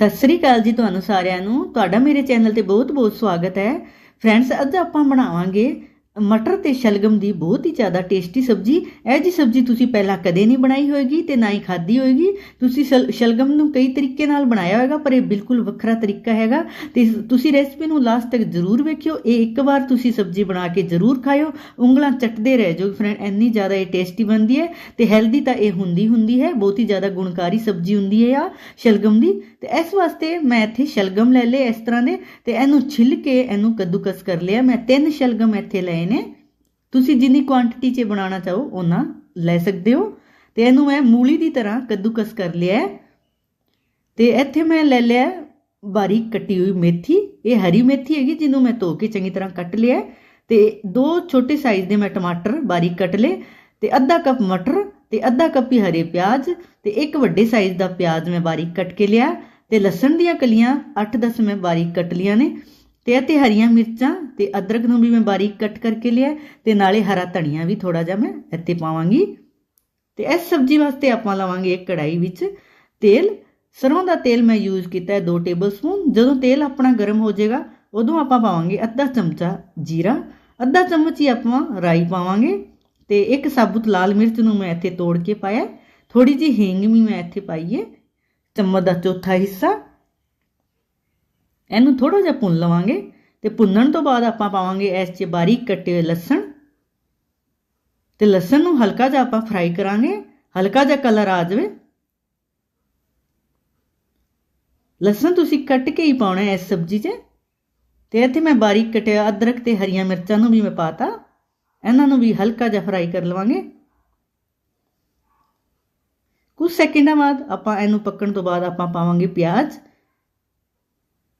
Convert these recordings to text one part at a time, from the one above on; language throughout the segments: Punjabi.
ਸਤਿ ਸ੍ਰੀ ਅਕਾਲ ਜੀ ਤੁਹਾਨੂੰ ਸਾਰਿਆਂ ਨੂੰ। ਤੁਹਾਡਾ ਮੇਰੇ ਚੈਨਲ ਤੇ ਬਹੁਤ-ਬਹੁਤ ਸਵਾਗਤ ਹੈ। ਫਰੈਂਡਸ, ਅੱਜ ਆਪਾਂ ਬਣਾਵਾਂਗੇ ਮਟਰ ਤੇ ਸ਼ਲਗਮ ਦੀ ਬਹੁਤ ਹੀ ਜ਼ਿਆਦਾ ਟੇਸਟੀ ਸਬਜ਼ੀ। ਇਹ ਜੀ ਸਬਜ਼ੀ ਤੁਸੀਂ ਪਹਿਲਾਂ ਕਦੇ ਨਹੀਂ ਬਣਾਈ ਹੋਏਗੀ ਤੇ ਨਾ ਹੀ ਖਾਧੀ ਹੋਏਗੀ। ਤੁਸੀਂ ਸ਼ਲ- ਸ਼ਲਗਮ ਨੂੰ ਕਈ ਤਰੀਕੇ ਨਾਲ ਬਣਾਇਆ ਹੋਏਗਾ, ਪਰ ਇਹ ਬਿਲਕੁਲ ਵੱਖਰਾ ਤਰੀਕਾ ਹੈਗਾ। ਤੇ ਤੁਸੀਂ ਰੈਸਪੀ ਨੂੰ ਲਾਸਟ ਤੱਕ ਜ਼ਰੂਰ ਵੇਖਿਓ। ਇਹ ਇੱਕ ਵਾਰ ਤੁਸੀਂ ਸਬਜ਼ੀ ਬਣਾ ਕੇ ਜ਼ਰੂਰ ਖਾਇਓ। ਉਂਗਲਾਂ ਚੱਟਦੇ ਰਹਿ ਜਾਓ ਫਰੈਂਡ ਇੰਨੀ ਜ਼ਿਆਦਾ ਇਹ ਟੇਸਟੀ ਬਣਦੀ ਹੈ ਤੇ ਹੈਲਦੀ ਤਾਂ ਇਹ ਹੁੰਦੀ ਹੁੰਦੀ ਹੈ। ਬਹੁਤ ਹੀ ਜ਼ਿਆਦਾ ਗੁਣਕਾਰੀ ਸਬਜ਼ੀ ਹੁੰਦੀ ਹੈ ਆ ਸ਼ਲਗਮ ਦੀ। ਤੇ ਇਸ ਵਾਸਤੇ ਮੈਂ ਇੱਥੇ ਸ਼ਲਗਮ ਲੈ ਲਏ ਇਸ ਤਰ੍ਹਾਂ ਦੇ। ਤੇ ਇਹਨੂੰ ਛਿੱਲ ਕੇ ਇਹਨੂੰ ਕੱਦੂਕਸ ਕਰ ਲਿਆ। ਮੈਂ ਤਿੰਨ ਸ਼ਲਗਮ ਇੱਥੇ ਲਏ ਨੇ। ਤੁਸੀਂ ਜਿੰਨੀ ਕੁਆਂਟੀਟੀ 'ਚ ਬਣਾਉਣਾ ਚਾਹੋ ਉਹਨਾਂ ਲੈ ਸਕਦੇ ਹੋ। ਤੇ ਇਹਨੂੰ ਮੈਂ ਮੂਲੀ ਦੀ ਤਰ੍ਹਾਂ ਕੱਦੂਕਸ ਕਰ ਲਿਆ ਤੇ ਇੱਥੇ ਮੈਂ ਲੈ ਲਿਆ ਬਾਰੀਕ ਕੱਟੀ ਹੋਈ ਮੇਥੀ। ਇਹ ਹਰੀ ਮੇਥੀ ਹੈਗੀ, ਜਿਹਨੂੰ ਮੈਂ ਧੋ ਕੇ ਚੰਗੀ ਤਰ੍ਹਾਂ ਕੱਟ ਲਿਆ ਤੇ ਦੋ ਛੋਟੇ ਸਾਈਜ਼ ਦੇ ਮੈਂ ਟਮਾਟਰ ਬਾਰੀਕ ਕੱਟ ਲਏ। ਤੇ ਅੱਧਾ ਕੱਪ ਮਟਰ ਤੇ ਅੱਧਾ ਕੱਪ ਹੀ ਹਰੇ ਪਿਆਜ਼ ਤੇ ਇੱਕ ਵੱਡੇ ਸਾਈਜ਼ ਦਾ ਪਿਆਜ਼ ਮੈਂ ਬਾਰੀਕ ਕੱਟ ਕੇ ਲਿਆ। ਤੇ ਲਸਣ ਦੀਆਂ ਕਲੀਆਂ 8-10 ਮੈਂ ਬਾਰੀਕ ਕੱਟ ਲੀਆਂ ਨੇ। ਤੇ ਅਤੇ ਹਰੀਆਂ ਮਿਰਚਾਂ ਤੇ ਅਦਰਕ ਨੂੰ ਵੀ ਮੈਂ ਬਾਰੀਕ ਕੱਟ ਕਰਕੇ ਲਿਆ ਤੇ ਨਾਲੇ ਹਰਾ ਧਨੀਆ ਵੀ ਥੋੜਾ ਜਿਹਾ ਮੈਂ ਇੱਥੇ ਪਾਵਾਂਗੀ। ਤੇ ਇਸ ਸਬਜ਼ੀ ਵਾਸਤੇ ਆਪਾਂ ਲਵਾਂਗੇ ਇੱਕ ਕੜਾਈ ਵਿੱਚ ਤੇਲ। ਸਰੋਂ ਦਾ ਤੇਲ ਮੈਂ ਯੂਜ਼ ਕੀਤਾ ਹੈ 2 ਟੇਬਲਸਪੂਨ ਜਦੋਂ ਤੇਲ ਆਪਣਾ ਗਰਮ ਹੋ ਜਾਏਗਾ, ਉਦੋਂ ਆਪਾਂ ਪਾਵਾਂਗੇ ਅੱਧਾ ਚਮਚਾ ਜੀਰਾ। ਅੱਧਾ ਚਮਚ ਹੀ ਆਪਾਂ ਰਾਈ ਪਾਵਾਂਗੇ ਤੇ ਇੱਕ ਸਾਬੁਤ ਲਾਲ ਮਿਰਚ ਨੂੰ ਮੈਂ ਇੱਥੇ ਤੋੜ ਕੇ ਪਾਇਆ ਥੋੜੀ ਜੀ ਹਿੰਗ ਵੀ ਮੈਂ ਇੱਥੇ ਪਾਈ ਹੈ। ਚਮਚ ਦਾ ਚੌਥਾ ਹਿੱਸਾ। ਇਹਨੂੰ ਥੋੜਾ ਜਿਹਾ ਭੁੰਨ ਲਵਾਂਗੇ ਤੇ ਭੁੰਨਣ ਤੋਂ ਬਾਅਦ ਆਪਾਂ ਪਾਵਾਂਗੇ ਇਸ 'ਚ ਬਾਰੀਕ ਕੱਟੇ ਹੋਏ ਲਸਣ। ਤੇ ਲਸਣ ਨੂੰ ਹਲਕਾ ਜਿਹਾ ਆਪਾਂ ਫਰਾਈ ਕਰਾਂਗੇ, ਹਲਕਾ ਜਿਹਾ ਕਲਰ ਆ ਜਾਵੇ। ਲਸਣ ਤੁਸੀਂ ਕੱਟ ਕੇ ਹੀ ਪਾਉਣਾ ਹੈ ਇਸ ਸਬਜ਼ੀ 'ਚ। ਤੇ ਇੱਥੇ ਮੈਂ ਬਾਰੀਕ ਕਟਿਆ ਅਦਰਕ ਤੇ ਹਰੀਆਂ ਮਿਰਚਾਂ ਨੂੰ ਵੀ ਮੈਂ ਪਾਤਾ। ਇਹਨਾਂ ਨੂੰ ਵੀ ਹਲਕਾ ਜਿਹਾ ਫਰਾਈ ਕਰ ਲਵਾਂਗੇ। ਕੁਝ ਸੈਕਿੰਡਾਂ ਬਾਅਦ ਆਪਾਂ ਇਹਨੂੰ ਪੱਕਣ ਤੋਂ ਬਾਅਦ ਆਪਾਂ ਪਾਵਾਂਗੇ ਪਿਆਜ਼।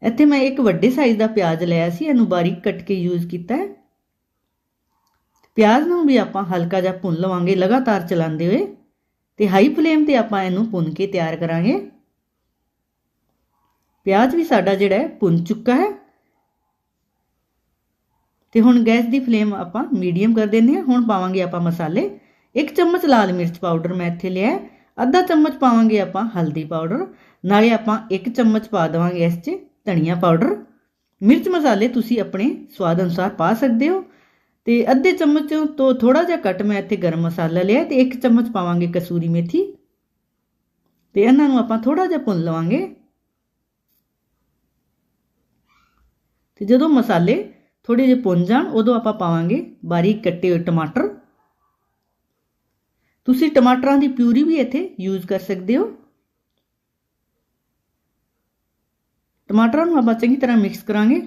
ਇੱਥੇ ਮੈਂ ਇੱਕ ਵੱਡੇ ਸਾਈਜ਼ ਦਾ ਪਿਆਜ਼ ਲਿਆ ਸੀ, ਇਹਨੂੰ ਬਾਰੀਕ ਕੱਟ ਕੇ ਯੂਜ਼ ਕੀਤਾ ਹੈ। ਪਿਆਜ਼ ਨੂੰ ਵੀ ਆਪਾਂ ਹਲਕਾ ਜਿਹਾ ਭੁੰਨ ਲਵਾਂਗੇ, ਲਗਾਤਾਰ ਚਲਾਉਂਦੇ ਹੋਏ, ਤੇ ਹਾਈ ਫਲੇਮ ਤੇ ਆਪਾਂ ਇਹਨੂੰ ਭੁੰਨ ਕੇ ਤਿਆਰ ਕਰਾਂਗੇ। ਪਿਆਜ਼ ਵੀ ਸਾਡਾ ਜਿਹੜਾ ਹੈ, ਭੁੰਨ ਚੁੱਕਾ ਹੈ। ਤੇ ਹੁਣ ਗੈਸ ਦੀ ਫਲੇਮ ਆਪਾਂ ਮੀਡੀਅਮ ਕਰ ਦਿੰਦੇ ਹਾਂ। ਹੁਣ ਪਾਵਾਂਗੇ ਆਪਾਂ ਮਸਾਲੇ। ਇੱਕ ਚਮਚ ਲਾਲ ਮਿਰਚ ਪਾਊਡਰ ਮੈਂ ਇੱਥੇ ਲਿਆ ਅੱਧਾ ਚਮਚ ਪਾਵਾਂਗੇ ਆਪਾਂ ਹਲਦੀ ਪਾਊਡਰ ਨਾਲੇ ਆਪਾਂ ਇੱਕ ਚਮਚ ਪਾ ਦੇਵਾਂਗੇ ਇਸ 'ਚ ਧਨੀਆ ਪਾਊਡਰ, ਮਿਰਚ ਮਸਾਲੇ ਤੁਸੀਂ ਆਪਣੇ ਸਵਾਦ ਅਨੁਸਾਰ ਪਾ ਸਕਦੇ ਹੋ ਤੇ ਅੱਧੇ ਚਮਚ ਤੋਂ ਥੋੜਾ ਜਿਹਾ ਘੱਟ ਮੈਂ ਇੱਥੇ ਗਰਮ ਮਸਾਲਾ ਲਿਆ ਤੇ ਇੱਕ ਚਮਚ ਪਾਵਾਂਗੇ ਕਸੂਰੀ ਮੇਥੀ ਤੇ ਇਹਨਾਂ ਨੂੰ ਆਪਾਂ ਥੋੜਾ ਜਿਹਾ ਭੁੰਨ ਲਵਾਂਗੇ। ਤੇ ਜਦੋਂ ਮਸਾਲੇ ਥੋੜੇ ਜਿਹੇ ਭੁੰਨ ਜਾਣ, ਉਦੋਂ ਆਪਾਂ ਪਾਵਾਂਗੇ ਬਾਰੀਕ ਕੱਟੇ ਹੋਏ ਟਮਾਟਰ। ਤੁਸੀਂ ਟਮਾਟਰਾਂ ਦੀ ਪਿਊਰੀ ਵੀ ਇੱਥੇ ਯੂਜ਼ ਕਰ ਸਕਦੇ ਹੋ। ਟਮਾਟਰਾਂ ਨੂੰ ਆਪਾਂ ਚੰਗੀ ਤਰ੍ਹਾਂ ਮਿਕਸ ਕਰਾਂਗੇ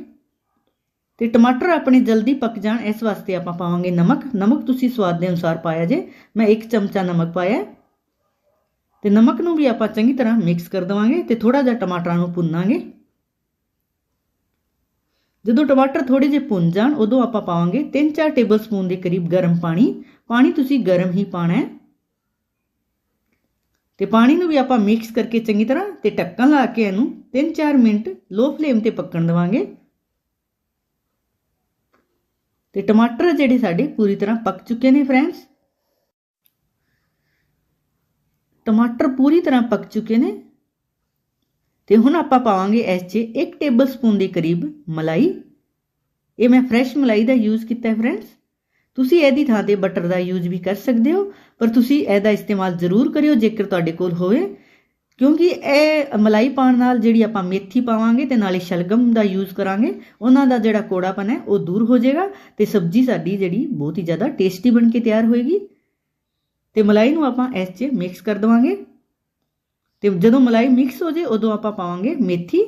ਤੇ ਟਮਾਟਰ ਆਪਣੇ ਜਲਦੀ ਪੱਕ ਜਾਣ, ਇਸ ਵਾਸਤੇ ਆਪਾਂ ਪਾਵਾਂਗੇ ਨਮਕ। ਨਮਕ ਤੁਸੀਂ ਸਵਾਦ ਦੇ ਅਨੁਸਾਰ ਪਾਇਆ ਜੇ। ਮੈਂ ਇੱਕ ਚਮਚਾ ਨਮਕ ਪਾਇਆ ਤੇ ਨਮਕ ਨੂੰ ਵੀ ਆਪਾਂ ਚੰਗੀ ਤਰ੍ਹਾਂ ਮਿਕਸ ਕਰ ਦਵਾਂਗੇ ਤੇ ਥੋੜਾ ਜਿਹਾ ਟਮਾਟਰਾਂ ਨੂੰ ਭੁੰਨਾਂਗੇ। ਜਦੋਂ ਟਮਾਟਰ ਥੋੜੇ ਜਿਹੇ ਭੁੰਨ ਜਾਣ, ਉਦੋਂ ਆਪਾਂ ਪਾਵਾਂਗੇ 3-4 ਟੇਬਲਸਪੂਨ ਦੇ ਕਰੀਬ ਗਰਮ ਪਾਣੀ। ਪਾਣੀ ਤੁਸੀਂ ਗਰਮ ਹੀ ਪਾਣਾ ਹੈ। ਤੇ ਪਾਣੀ ਨੂੰ ਵੀ ਆਪਾਂ ਮਿਕਸ ਕਰਕੇ ਚੰਗੀ ਤਰ੍ਹਾਂ ਤੇ ਢੱਕਣ ਲਾ ਕੇ ਇਹਨੂੰ 3-4 ਮਿੰਟ ਲੋ ਫਲੇਮ ਤੇ ਪੱਕਣ ਦਵਾਂਗੇ। ਤੇ ਟਮਾਟਰ ਜਿਹੜੇ ਸਾਡੇ ਪੂਰੀ ਤਰ੍ਹਾਂ ਪੱਕ ਚੁੱਕੇ ਨੇ ਫਰੈਂਡਸ ਟਮਾਟਰ ਪੂਰੀ ਤਰ੍ਹਾਂ ਪੱਕ ਚੁੱਕੇ ਨੇ। ਤੇ ਹੁਣ ਆਪਾਂ ਪਾਵਾਂਗੇ ਇਸ 'ਚ 1 ਟੇਬਲਸਪੂਨ ਦੇ ਕਰੀਬ ਮਲਾਈ। ਇਹ ਮੈਂ ਫਰੈਸ਼ ਮਲਾਈ ਦਾ ਯੂਜ਼ ਕੀਤਾ ਹੈ ਫਰੈਂਡਸ ਤੁਸੀਂ ਇਹਦੀ ਥਾਂ ਤੇ ਬਟਰ ਦਾ ਯੂਜ਼ ਵੀ ਕਰ ਸਕਦੇ ਹੋ, ਪਰ ਤੁਸੀਂ ਇਹਦਾ ਇਸਤੇਮਾਲ ਜ਼ਰੂਰ ਕਰਿਓ ਜੇਕਰ ਤੁਹਾਡੇ ਕੋਲ ਹੋਵੇ, ਕਿਉਂਕਿ ਇਹ ਮਲਾਈ ਪਾਉਣ ਨਾਲ ਜਿਹੜੀ ਆਪਾਂ ਮੇਥੀ ਪਾਵਾਂਗੇ ਤੇ ਨਾਲੇ ਸ਼ਲਗਮ ਦਾ ਯੂਜ਼ ਕਰਾਂਗੇ, ਉਹਨਾਂ ਦਾ ਜਿਹੜਾ ਕੋੜਾਪਨ ਹੈ ਉਹ ਦੂਰ ਹੋ ਜਾਏਗਾ ਤੇ ਸਬਜ਼ੀ ਸਾਡੀ ਜਿਹੜੀ ਬਹੁਤ ਹੀ ਜ਼ਿਆਦਾ ਟੇਸਟੀ ਬਣ ਕੇ ਤਿਆਰ ਹੋਏਗੀ। ਤੇ ਮਲਾਈ ਨੂੰ ਆਪਾਂ ਇਸ 'ਚ ਮਿਕਸ ਕਰ ਦਵਾਂਗੇ। ਤੇ ਜਦੋਂ ਮਲਾਈ ਮਿਕਸ ਹੋ ਜੇ ਉਦੋਂ ਆਪਾਂ ਪਾਵਾਂਗੇ ਮੇਥੀ।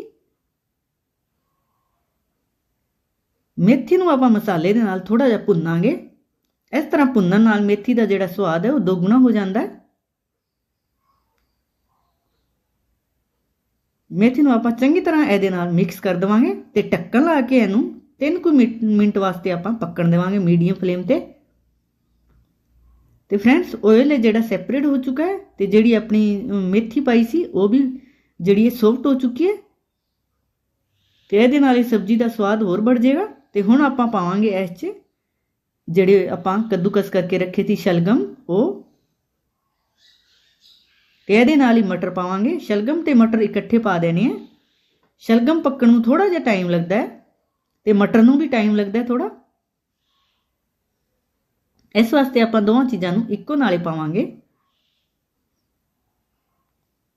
ਮੇਥੀ ਨੂੰ ਆਪਾਂ ਮਸਾਲੇ ਦੇ ਨਾਲ ਥੋੜਾ ਜਿਹਾ ਭੁੰਨਾਂਗੇ। ਇਸ ਤਰ੍ਹਾਂ ਭੁੰਨਣ ਨਾਲ ਮੇਥੀ ਦਾ ਜਿਹੜਾ ਸਵਾਦ ਹੈ ਉਹ ਦੁੱਗਣਾ ਹੋ ਜਾਂਦਾ ਹੈ। ਮੇਥੀ ਨੂੰ ਆਪਾਂ ਚੰਗੀ ਤਰ੍ਹਾਂ ਇਹਦੇ ਨਾਲ ਮਿਕਸ ਕਰ ਦਵਾਂਗੇ ਤੇ ਢੱਕਣ ਲਾ ਕੇ ਇਹਨੂੰ 3 ਕੁ ਮਿੰਟ ਵਾਸਤੇ ਆਪਾਂ ਪੱਕਣ ਦੇਵਾਂਗੇ ਮੀਡੀਅਮ ਫਲੇਮ ਤੇ। ਤੇ ਫਰੈਂਡਸ ਆਇਲ ਜਿਹੜਾ ਸੈਪਰੇਟ ਹੋ ਚੁੱਕਾ ਹੈ ਤੇ ਜਿਹੜੀ ਆਪਣੀ ਮੇਥੀ ਪਾਈ ਸੀ, ਉਹ ਵੀ ਜਿਹੜੀ ਹੈ ਸੌਫਟ ਹੋ ਚੁੱਕੀ ਹੈ। ਤੇ ਇਹਦੇ ਨਾਲ ਇਹ ਸਬਜ਼ੀ ਦਾ ਸਵਾਦ ਹੋਰ ਵੱਧ ਜਾਏਗਾ। ਤੇ ਹੁਣ ਆਪਾਂ ਪਾਵਾਂਗੇ ਇਸ 'ਚ ਜਿਹੜੇ ਆਪਾਂ ਕੱਦੂਕਸ ਕਰਕੇ ਰੱਖੇ ਸੀ ਸ਼ਲਗਮ, ਉਹ ਤੇ ਇਹਦੇ ਨਾਲ ਹੀ ਮਟਰ ਪਾਵਾਂਗੇ। ਸ਼ਲਗਮ ਤੇ ਮਟਰ ਇਕੱਠੇ ਪਾ ਦੇਣੇ ਆ। ਸ਼ਲਗਮ ਪੱਕਣ ਨੂੰ ਥੋੜਾ ਜਿਹਾ ਟਾਈਮ ਲੱਗਦਾ ਹੈ ਤੇ ਮਟਰ ਨੂੰ ਵੀ ਟਾਈਮ ਲੱਗਦਾ ਹੈ ਥੋੜਾ ਇਸ ਵਾਸਤੇ ਆਪਾਂ ਦੋਵਾਂ ਚੀਜ਼ਾਂ ਨੂੰ ਇੱਕੋ ਨਾਲੇ ਪਾਵਾਂਗੇ।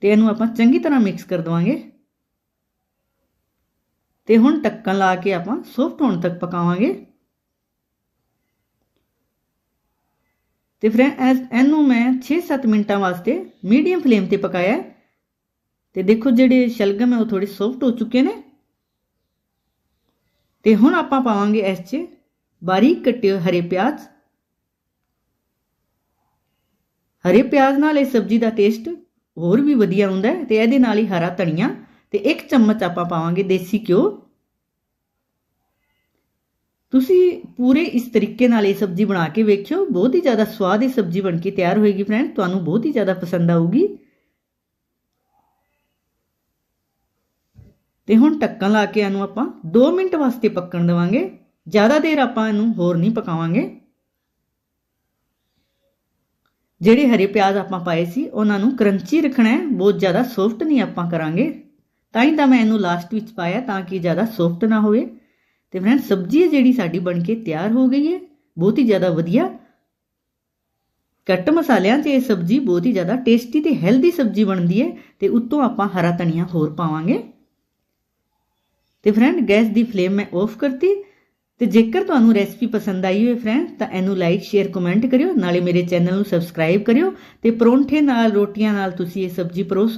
ਤੇ ਇਹਨੂੰ ਆਪਾਂ ਚੰਗੀ ਤਰ੍ਹਾਂ ਮਿਕਸ ਕਰ ਦਵਾਂਗੇ। ਤੇ ਹੁਣ ਟੱਕਣ ਲਾ ਕੇ ਆਪਾਂ ਸੌਫਟ ਹੋਣ ਤੱਕ ਪਕਾਵਾਂਗੇ। ਤੇ ਫਿਰ ਇਹਨੂੰ ਮੈਂ 6-7 ਮਿੰਟਾਂ ਵਾਸਤੇ ਮੀਡੀਅਮ ਫਲੇਮ ਤੇ ਪਕਾਇਆ ਤੇ ਦੇਖੋ ਜਿਹੜੇ ਸ਼ਲਗਮ ਹੈ ਉਹ ਥੋੜੇ ਸੌਫਟ ਹੋ ਚੁੱਕੇ ਨੇ। ਤੇ ਹੁਣ ਆਪਾਂ ਪਾਵਾਂਗੇ ਇਸ 'ਚ ਬਾਰੀਕ ਕੱਟੇ ਹਰੇ ਪਿਆਜ਼। ਹਰੇ ਪਿਆਜ਼ ਨਾਲ ਇਹ ਸਬਜ਼ੀ ਦਾ ਟੇਸਟ ਹੋਰ ਵੀ ਵਧੀਆ ਹੁੰਦਾ ਹੈ ਤੇ ਇਹਦੇ ਨਾਲ ਹੀ ਹਰਾ ਧਨੀਆ। ਤੇ ਇੱਕ ਚਮਚ ਆਪਾਂ ਪਾਵਾਂਗੇ ਦੇਸੀ ਘਿਓ। ਤੁਸੀਂ ਪੂਰੇ ਇਸ ਤਰੀਕੇ ਨਾਲ ਇਹ ਸਬਜ਼ੀ ਬਣਾ ਕੇ ਵੇਖਿਓ। ਬਹੁਤ ਹੀ ਜ਼ਿਆਦਾ ਸਵਾਦ ਇਹ ਸਬਜ਼ੀ ਬਣ ਕੇ ਤਿਆਰ ਹੋਏਗੀ ਫਰੈਂਡ ਤੁਹਾਨੂੰ ਬਹੁਤ ਹੀ ਜ਼ਿਆਦਾ ਪਸੰਦ ਆਊਗੀ। ਤੇ ਹੁਣ ਢੱਕਣ ਲਾ ਕੇ ਇਹਨੂੰ ਆਪਾਂ 2 ਮਿੰਟ ਵਾਸਤੇ ਪੱਕਣ ਦੇਵਾਂਗੇ। ਜ਼ਿਆਦਾ ਦੇਰ ਆਪਾਂ ਇਹਨੂੰ ਹੋਰ ਨਹੀਂ ਪਕਾਵਾਂਗੇ। ਜਿਹੜੇ ਹਰੇ ਪਿਆਜ਼ ਆਪਾਂ ਪਾਏ ਸੀ, ਉਹਨਾਂ ਨੂੰ ਕਰੰਚੀ ਰੱਖਣਾ ਹੈ। ਬਹੁਤ ਜ਼ਿਆਦਾ ਸੌਫਟ ਨਹੀਂ ਆਪਾਂ ਕਰਾਂਗੇ। ਤਾਂ ਹੀ ਤਾਂ ਮੈਂ ਇਹਨੂੰ ਲਾਸਟ ਵਿੱਚ ਪਾਇਆ ਤਾਂ ਕਿ ਜ਼ਿਆਦਾ ਸੌਫਟ ਨਾ ਹੋਵੇ। ਤੇ ਫਰੈਂਡ ਸਬਜ਼ੀ ਹੈ ਜਿਹੜੀ ਸਾਡੀ ਬਣ ਕੇ ਤਿਆਰ ਹੋ ਗਈ ਹੈ, ਬਹੁਤ ਹੀ ਜ਼ਿਆਦਾ ਵਧੀਆ। ਘੱਟ ਮਸਾਲਿਆਂ 'ਚ ਇਹ ਸਬਜ਼ੀ ਬਹੁਤ ਹੀ ਜ਼ਿਆਦਾ ਟੇਸਟੀ ਤੇ ਹੈਲਦੀ ਸਬਜ਼ੀ ਬਣਦੀ ਹੈ ਤੇ ਉੱਤੋਂ ਆਪਾਂ ਹਰਾ ਧਨੀਆ ਹੋਰ ਪਾਵਾਂਗੇ। ਤੇ ਫਰੈਂਡ ਗੈਸ ਦੀ ਫਲੇਮ ਮੈਂ ਆਫ ਕਰਤੀ ਤੇ ਜੇਕਰ ਤੁਹਾਨੂੰ ਰੈਸਪੀ ਪਸੰਦ ਆਈ ਹੋਵੇ ਫਰੈਂਡ ਤਾਂ ਇਹਨੂੰ ਲਾਈਕ ਸ਼ੇਅਰ ਕਮੈਂਟ ਕਰਿਓ, ਨਾਲੇ ਮੇਰੇ ਚੈਨਲ ਨੂੰ ਸਬਸਕ੍ਰਾਈਬ ਕਰਿਓ ਤੇ ਪਰੌਂਠੇ ਨਾਲ, ਰੋਟੀਆਂ ਨਾਲ ਤੁਸੀਂ ਇਹ ਸਬਜ਼ੀ ਪਰੋਸੋ।